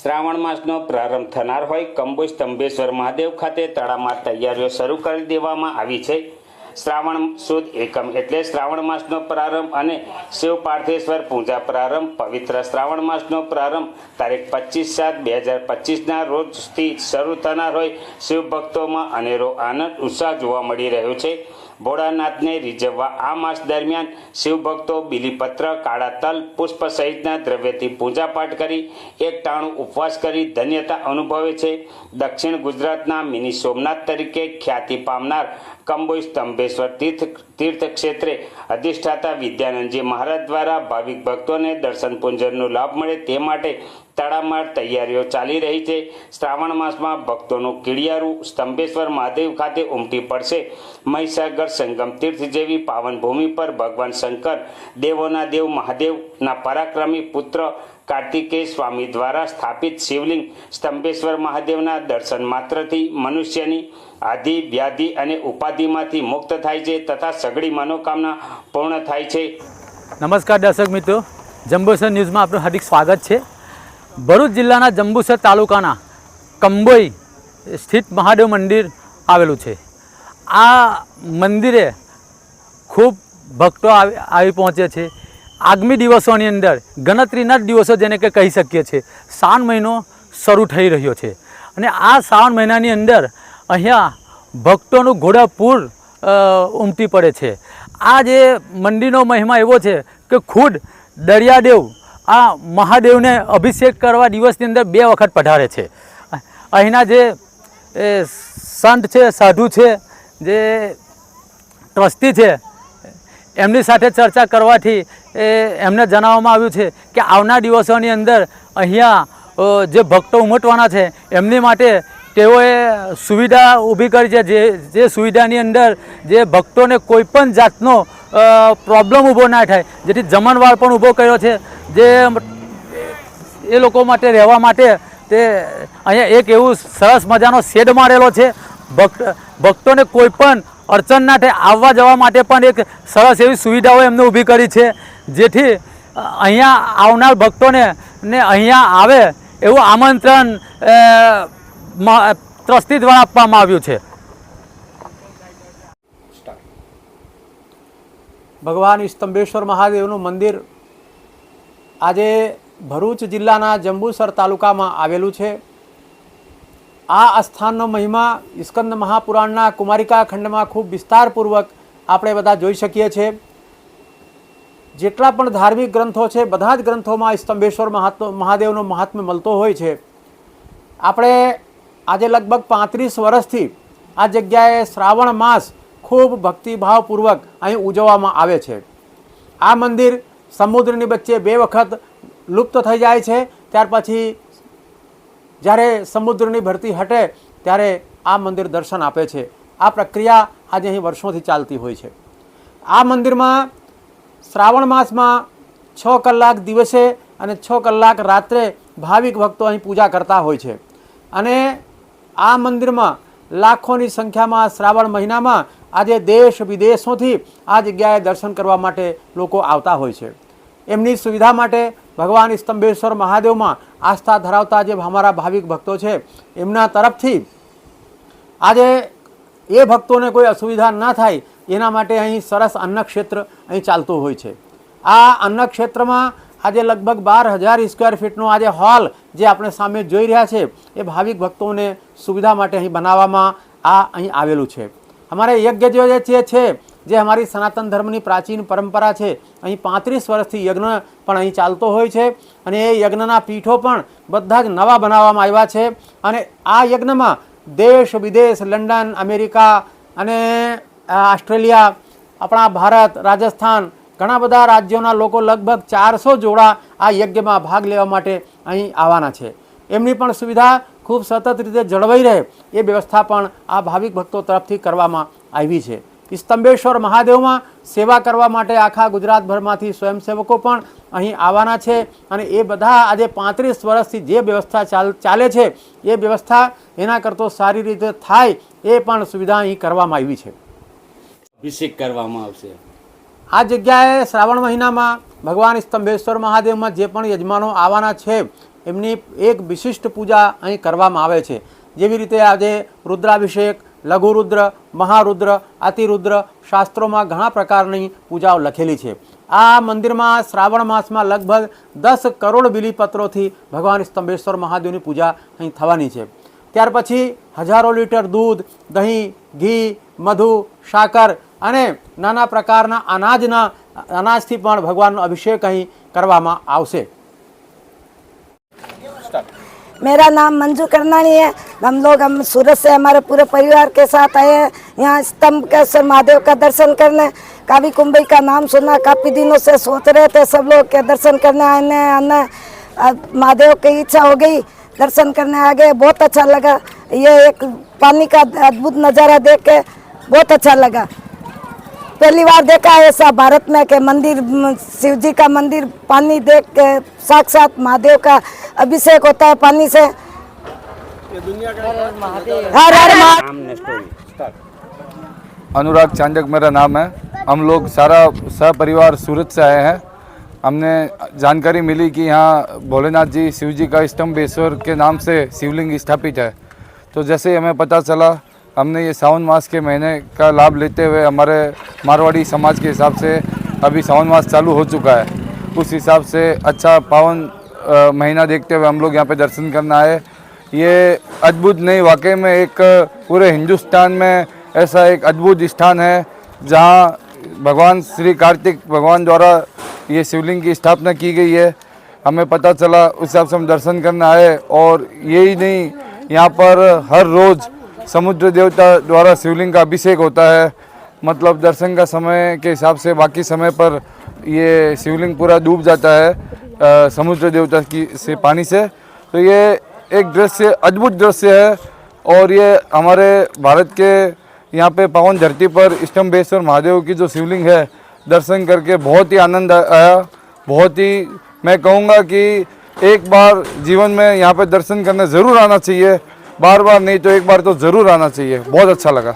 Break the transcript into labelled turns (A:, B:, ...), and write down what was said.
A: શ્રાવણ માસનો પ્રારંભ થનાર હોય કંબોજ સ્તંભેશ્વર મહાદેવ ખાતે તળામાં તૈયારીઓ શરૂ કરી દેવામાં આવી છે. શ્રાવણ સુદ એકમ એટલે શ્રાવણ માસનો પ્રારંભ અને શિવ પાર્થેશ્વર પૂજા પ્રારંભ. પવિત્ર શ્રાવણ માસનો પ્રારંભ તારીખ પચીસ સાત બે હજાર પચીસના રોજથી શરૂ થનાર હોય શિવ ભક્તોમાં અનેરો આનંદ, ઉત્સાહ જોવા મળી રહ્યો છે. ભોળાનાથને રીઝવવા આ માસ દરમિયાન શિવભક્તો બિલીપત્ર, કાળા તલ, પુષ્પ સહિતના દ્રવ્યથી પૂજાપાઠ કરી એક ટાણું ઉપવાસ કરી ધન્યતા અનુભવે છે. દક્ષિણ ગુજરાતના મિની સોમનાથ તરીકે ખ્યાતિ પામનાર કંબોઈ સ્તંભેશ્વર તીર્થ તીર્થ ક્ષેત્રે અધિષ્ઠાતા વિદ્યાનંદજી મહારાજ દ્વારા ભાવિક ભક્તોને દર્શન પૂજનનો લાભ મળે તે માટે તડામાર તૈયારીઓ ચાલી રહી છે. શ્રાવણ માસમાં ભક્તોનું કિડિયારું સ્તંભેશ્વર મહાદેવ ખાતે ઉમટી પડશે. મહીસાગર સંગમ તીર્થ જેવી પાવન ભૂમિ પર ભગવાન શંકર, દેવોના દેવ મહાદેવના પરાક્રમી પુત્ર કાર્તિકેય સ્વામી દ્વારા સ્થાપિત શિવલિંગ સ્તંભેશ્વર મહાદેવના દર્શન માત્રથી મનુષ્યની આધિ, વ્યાધિ અને ઉપાધિમાંથી મુક્ત થાય છે તથા સઘળી મનોકામના પૂર્ણ થાય છે.
B: નમસ્કાર દર્શક મિત્રો, જંબુસર ન્યૂઝમાં આપનું હાર્દિક સ્વાગત છે. ભરૂચ જિલ્લાના જંબુસર તાલુકાના કંબોઈ સ્થિત મહાદેવ મંદિર આવેલું છે. આ મંદિરે ખૂબ ભક્તો આવી આવી પહોંચે છે. આગામી દિવસોની અંદર ગણતરીના જ દિવસો જેને કે કહી શકીએ છીએ. શ્રાવણ મહિનો શરૂ થઈ રહ્યો છે. અને આ શ્રાવણ મહિનાની અંદર અહીંયા ભક્તોનું ઘોડાપૂર ઉમટી પડે છે. આ જે મંદિરનો મહિમા એવો છે કે ખુદ દરિયાદેવ આ મહાદેવને અભિષેક કરવા દિવસની અંદર બે વખત પધારે છે. અહીંના જે સંત છે, સાધુ છે, જે ટ્રસ્ટી છે એમની સાથે ચર્ચા કરવાથી એમને જણાવવામાં આવ્યું છે કે આવનાર દિવસોની અંદર અહીંયા જે ભક્તો ઉમટવાના છે, એમની માટે તેઓએ સુવિધા ઊભી કરી છે. જે જે સુવિધાની અંદર જે ભક્તોને કોઈ પણ જાતનો પ્રોબ્લેમ ઊભો ના થાય. જેથી જમણવાર પણ ઊભો કર્યો છે. જે એ લોકો માટે, રહેવા માટે તે અહીંયા એક એવું સરસ મજાનો શેડ મારેલો છે. ભક્ત, ભક્તોને કોઈ પણ અડચણ ના આવવા જવા માટે પણ એક સરસ એવી સુવિધાઓ એમને ઊભી કરી છે, જેથી અહીંયા આવનાર ભક્તોને, ને અહીંયા આવે એવું આમંત્રણ ટ્રસ્ટી દ્વારા આપવામાં આવ્યું છે.
C: ભગવાન સ્તંભેશ્વર મહાદેવનું મંદિર આજે ભરૂચ જિલ્લાના જંબુસર તાલુકામાં આવેલું છે. આ અસ્થાનનો મહિમા ઈસ્કંદ મહાપુરાણના કુમારિકા ખંડમાં ખૂબ વિસ્તારપૂર્વક આપણે બધા જોઈ શકીએ છીએ. જેટલા પણ ધાર્મિક ગ્રંથો છે, બધા જ ગ્રંથોમાં સ્તંભેશ્વર મહાદેવનો મહાત્મ્ય મળતો હોય છે. આપણે આજે લગભગ પાંત્રીસ વર્ષથી આ જગ્યાએ શ્રાવણ માસ ખૂબ ભક્તિભાવપૂર્વક અહીં ઉજવવામાં આવે છે. આ મંદિર સમુદ્રની વચ્ચે બે વખત લુપ્ત થઈ જાય છે. ત્યાર પછી જ્યારે સમુદ્રની ભરતી હટે ત્યારે આ મંદિર દર્શન આપે છે. આ પ્રક્રિયા આજે અહીં વર્ષોથી ચાલતી હોય છે. આ મંદિરમાં શ્રાવણ માસમાં છ કલાક દિવસે અને છ કલાક રાત્રે ભાવિક ભક્તો અહીં પૂજા કરતા હોય છે. અને આ મંદિરમાં લાખોની સંખ્યામાં શ્રાવણ મહિનામાં આજે દેશ વિદેશોથી આ જગ્યાએ દર્શન કરવા માટે લોકો આવતા હોય છે. એમની સુવિધા માટે ભગવાન સ્તંભેશ્વર મહાદેવમાં આસ્થા ધરાવતા જે અમારા ભાવિક ભક્તો છે, એમના તરફથી આજે એ ભક્તોને કોઈ અસુવિધા ના થાય, એના માટે અહીં સરસ અન્નક્ષેત્ર અહીં ચાલતું હોય છે. આ અન્નક્ષેત્રમાં આજે લગભગ બાર હજાર સ્ક્વેર ફીટનો આજે હોલ જે આપણે સામે જોઈ રહ્યા છે, એ ભાવિક ભક્તોને સુવિધા માટે અહીં બનાવવામાં આ અહીં આવેલું છે. અમારે યજ્ઞ જે છે જે અમારી સનાતન ધર્મની પ્રાચીન પરંપરા છે. અહીં પાંત્રીસ વર્ષથી યજ્ઞ પણ અહીં ચાલતો હોય છે અને એ યજ્ઞના પીઠો પણ બધા જ નવા બનાવવામાં આવ્યા છે અને આ યજ્ઞમાં દેશ વિદેશ, લંડન, અમેરિકા અને ઓસ્ટ્રેલિયા, આપણા ભારત, રાજસ્થાન, ઘણા બધા રાજ્યોના લોકો લગભગ ચારસો જોડા આ યજ્ઞમાં ભાગ લેવા માટે અહીં આવવાના છે. એમની પણ સુવિધા ખૂબ સતત રીતે જળવાઈ રહે એ વ્યવસ્થા પણ આ ભાવિક ભક્તો તરફથી કરવામાં આવી છે. સ્તંભેશ્વર મહાદેવમાં સેવા કરવા માટે આખા ગુજરાતભરમાંથી સ્વયંસેવકો પણ અહીં આવવાના છે. અને એ બધા આજે પાંત્રીસ વર્ષથી જે વ્યવસ્થા ચાલ ચાલે છે એ વ્યવસ્થા એના કરતો સારી રીતે થાય એ પણ સુવિધા અહીં કરવામાં આવી છે.
A: અભિષેક કરવામાં આવશે.
C: આ જગ્યાએ શ્રાવણ મહિનામાં ભગવાન સ્તંભેશ્વર મહાદેવમાં જે પણ યજમાનો આવવાના છે એમની એક વિશિષ્ટ પૂજા અહીં કરવામાં આવે છે. જેવી રીતે આજે રુદ્રાભિષેક લઘુરુદ્ર, મહારુદ્ર, અતિરુદ્ર શાસ્ત્રોમાં ઘણા પ્રકારની પૂજાઓ લખેલી છે. આ મંદિરમાં શ્રાવણ માસમાં લગભગ દસ કરોડ બિલીપત્રોથી ભગવાન સ્તંભેશ્વર મહાદેવની પૂજા અહીં થવાની છે. ત્યાર પછી હજારો લીટર દૂધ, દહીં, ઘી, મધુ, સાકર અને નાના પ્રકારના અનાજના, અનાજથી પણ ભગવાનનો અભિષેક અહીં કરવામાં આવશે.
D: मेरा नाम मंजू करनानी है। हम लोग, हम सूरत से, हमारे पूरे परिवार के साथ आए हैं। यहाँ स्तंभ केश्वर महादेव का दर्शन करने। कावी कुंभई का नाम सुना, काफ़ी दिनों से सोच रहे थे सब लोग के दर्शन करने आने आने। महादेव की इच्छा हो गई, दर्शन करने आ गए, बहुत अच्छा लगा। ये एक पानी का अद्भुत नज़ारा देख के बहुत अच्छा लगा। पहली बार देखा ऐसा भारत में कि मंदिर शिव जी का मंदिर, पानी देख के, साक्षात महादेव का अभिषेक होता है पानी से।
E: अनुराग चांडक मेरा नाम है। हम लोग सारा सपरिवार सूरत से आए हैं। हमने जानकारी मिली कि यहाँ भोलेनाथ जी शिव जी का स्तंभ के नाम से शिवलिंग स्थापित है। तो जैसे हमें पता चला हमने ये सावन मास के महीने का लाभ लेते हुए हमारे मारवाड़ी समाज के हिसाब से अभी सावन मास चालू हो चुका है। उस हिसाब से अच्छा पावन महीना देखते हुए हम लोग यहाँ पे दर्शन करना आए। ये अद्भुत नहीं, वाकई में एक पूरे हिंदुस्तान में ऐसा एक अद्भुत स्थान है, जहाँ भगवान श्री कार्तिक भगवान द्वारा ये शिवलिंग की स्थापना की गई है। हमें पता चला, उस हिसाब से हम दर्शन करने आए और यही नहीं, यहाँ पर हर रोज़ समुद्र देवता द्वारा शिवलिंग का अभिषेक होता है। मतलब दर्शन का समय के हिसाब से बाकी समय पर ये शिवलिंग पूरा डूब जाता है। समुद्र देवता की से पानी से। तो ये एक दृश्य, अद्भुत दृश्य है और ये हमारे भारत के यहाँ पे पावन धरती पर स्तंभेश्वर महादेव की जो शिवलिंग है, दर्शन करके बहुत ही आनंद आया। बहुत ही मैं कहूँगा कि एक बार जीवन में यहाँ पे दर्शन करने ज़रूर आना चाहिए। बार बार नहीं तो एक बार तो ज़रूर आना चाहिए। बहुत अच्छा लगा।